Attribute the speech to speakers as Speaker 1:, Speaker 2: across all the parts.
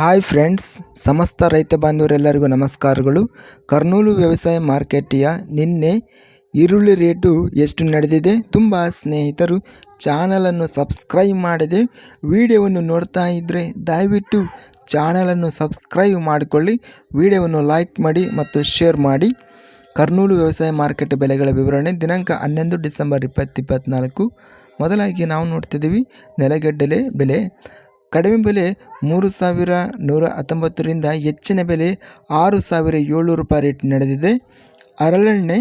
Speaker 1: Hi friends ಸಮಸ್ತ ರೈತ ಬಾಂಧವರೆಲ್ಲರಿಗೂ ನಮಸ್ಕಾರಗಳು. ಕರ್ನೂಲು ವ್ಯವಸಾಯ ಮಾರ್ಕೆಟಿಯ ನಿನ್ನೆ ಈರುಳ್ಳಿ ರೇಟು ಎಷ್ಟು ನಡೆದಿದೆ? ತುಂಬ ಸ್ನೇಹಿತರು ಚಾನಲನ್ನು ಸಬ್ಸ್ಕ್ರೈಬ್ ಮಾಡಿದೆ ವಿಡಿಯೋವನ್ನು ನೋಡ್ತಾ ಇದ್ದರೆ ದಯವಿಟ್ಟು ಚಾನಲನ್ನು ಸಬ್ಸ್ಕ್ರೈಬ್ ಮಾಡಿಕೊಳ್ಳಿ, ವಿಡಿಯೋವನ್ನು ಲೈಕ್ ಮಾಡಿ ಮತ್ತು ಶೇರ್ ಮಾಡಿ. ಕರ್ನೂಲು ವ್ಯವಸಾಯ ಮಾರ್ಕೆಟ್ ಬೆಲೆಗಳ ವಿವರಣೆ ದಿನಾಂಕ ಹನ್ನೊಂದು ಡಿಸೆಂಬರ್ ಇಪ್ಪತ್ತಿಪ್ಪತ್ನಾಲ್ಕು ಮೊದಲಾಗಿ ನಾವು ನೋಡ್ತಿದ್ದೀವಿ, ನೆಲಗಡ್ಡಲೆ ಬೆಲೆ. ಕಡಿಮೆ ಬೆಲೆ ಮೂರು ಸಾವಿರ ನೂರ ಹತ್ತೊಂಬತ್ತರಿಂದ ಹೆಚ್ಚಿನ ಬೆಲೆ ಆರು ಸಾವಿರ ಏಳ್ನೂರು ರೂಪಾಯಿ ರೇಟ್ ನಡೆದಿದೆ. ಹರಳೆಣ್ಣೆ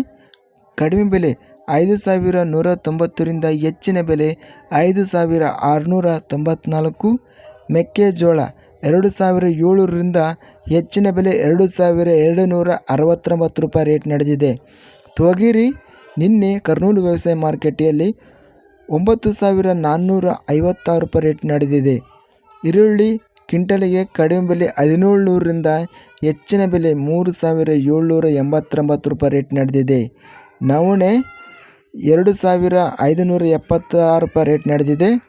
Speaker 1: ಕಡಿಮೆ ಬೆಲೆ ಐದು ಸಾವಿರ ನೂರ ತೊಂಬತ್ತರಿಂದ ಹೆಚ್ಚಿನ ಬೆಲೆ ಐದು ಸಾವಿರ ಆರುನೂರ ತೊಂಬತ್ನಾಲ್ಕು. ಮೆಕ್ಕೆಜೋಳ ಎರಡು ಸಾವಿರ ಏಳರಿಂದ ಹೆಚ್ಚಿನ ಬೆಲೆ ಎರಡು ಸಾವಿರ ಎರಡು ನೂರ ಅರವತ್ತೊಂಬತ್ತು ರೂಪಾಯಿ ರೇಟ್ ನಡೆದಿದೆ. ತೊಗರಿ ನಿನ್ನೆ ಕರ್ನೂಲು ವ್ಯವಸಾಯ ಮಾರ್ಕೆಟಿಯಲ್ಲಿ ಒಂಬತ್ತು ಸಾವಿರ ನಾನ್ನೂರ ಐವತ್ತಾರು ರೂಪಾಯಿ ರೇಟ್ ನಡೆದಿದೆ. ಈರುಳ್ಳಿ ಕ್ವಿಂಟಲಿಗೆ ಕಡಿಮೆ ಬೆಲೆ ಹದಿನೇಳು ನೂರರಿಂದ ಹೆಚ್ಚಿನ ಬೆಲೆ ಮೂರು ಸಾವಿರ ಏಳ್ನೂರ ಎಂಬತ್ತೊಂಬತ್ತು ರೂಪಾಯಿ ರೇಟ್ ನಡೆದಿದೆ. ನವಣೆ ಎರಡು ಸಾವಿರ ಐದುನೂರ ಎಪ್ಪತ್ತಾರು ರೂಪಾಯಿ ರೇಟ್ ನಡೆದಿದೆ.